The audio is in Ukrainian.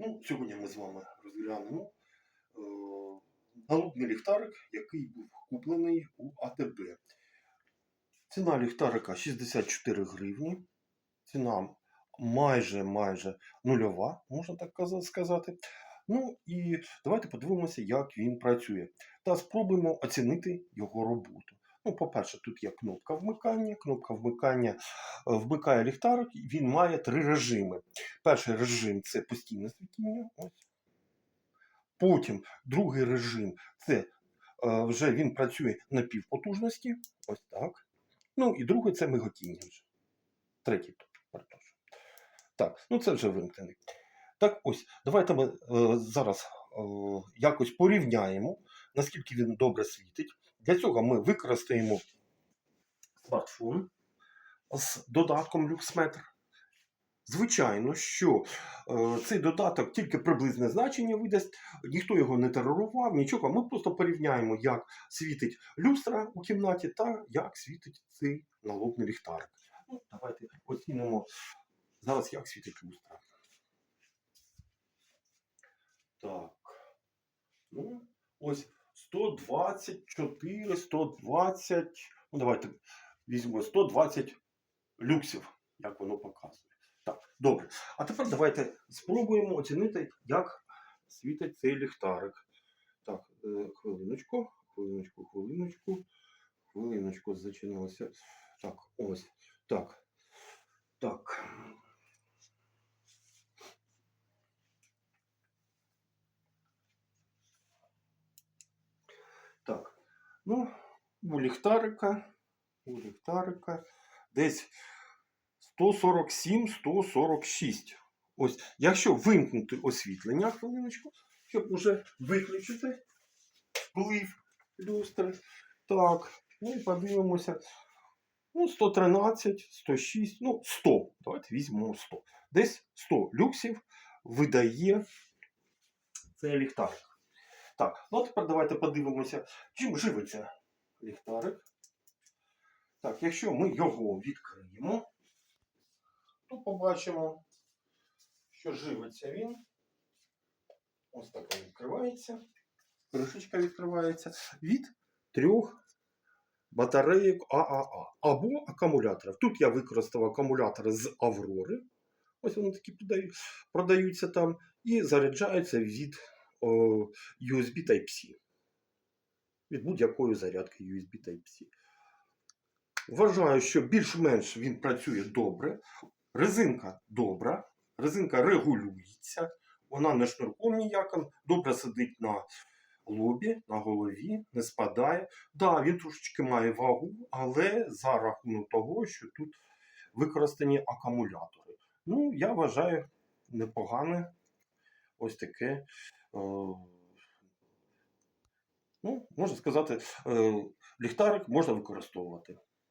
Ну, сьогодні ми з вами розглянемо е, налобний ліхтарик, який був куплений у АТБ. Ціна ліхтарика 64 гривні. Ціна майже майже нульова, можна так сказати. Ну і давайте подивимося, як він працює. Та спробуємо оцінити його роботу. Ну, по-перше, тут є кнопка вмикання. Кнопка вмикання е, вмикає ліхтарик, він має три режими. Перший режим це постійне світіння. Потім другий режим це е, вже він працює на півпотужності. Ось так. Ну і другий це миготіння вже. Третій перепрошую. Так, ну це вже вимкнений. Так ось, давайте ми е, зараз е, якось порівняємо, наскільки він добре світить. Для цього ми використаємо смартфон з додатком люксметр. Звичайно, що е, цей додаток тільки приблизне значення видасть, ніхто його не терорував, нічого. Ми просто порівняємо, як світить люстра у кімнаті та як світить цей налобний ліхтарик. Ну, давайте оцінимо зараз, як світить люстра. Так. Ну, ось 124, 120. Ну, давайте візьмемо 120 люксів, як воно показує. Так, добре. А тепер давайте спробуємо оцінити, як світить цей ліхтарик. Так, е, хвилиночку, хвилиночку, хвилиночку, хвилиночку зачинилося. Так, ось. Так. Так. Ну, у ліхтарика, у ліхтарика десь 147-146. Ось, якщо вимкнути освітлення, хвилиночку, щоб уже виключити вплив люстри. Так, ну і подивимося. Ну, 113, 106, ну, 100. Давайте візьмемо 100. Десь 100 люксів видає цей ліхтарик. Так, ну тепер давайте подивимося, чим живиться ліхтарик. Так, якщо ми його відкриємо, то побачимо, що живиться він. Ось так він відкривається. Кришечка відкривається від трьох батарейок ААА або акумуляторів. Тут я використав акумулятори з Аврори. Ось вони такі продаються там і заряджаються від USB Type-C. Від будь-якої зарядки USB Type-C. Вважаю, що більш-менш він працює добре. Резинка добра, резинка регулюється, вона не шнурком ніяким, добре сидить на лобі, на голові, не спадає. Да, він трошечки має вагу, але за рахунок того, що тут використані акумулятори. Ну, я вважаю непогане ось таке. Е, Ну, можна сказати, е, ліхтарик можна використовувати.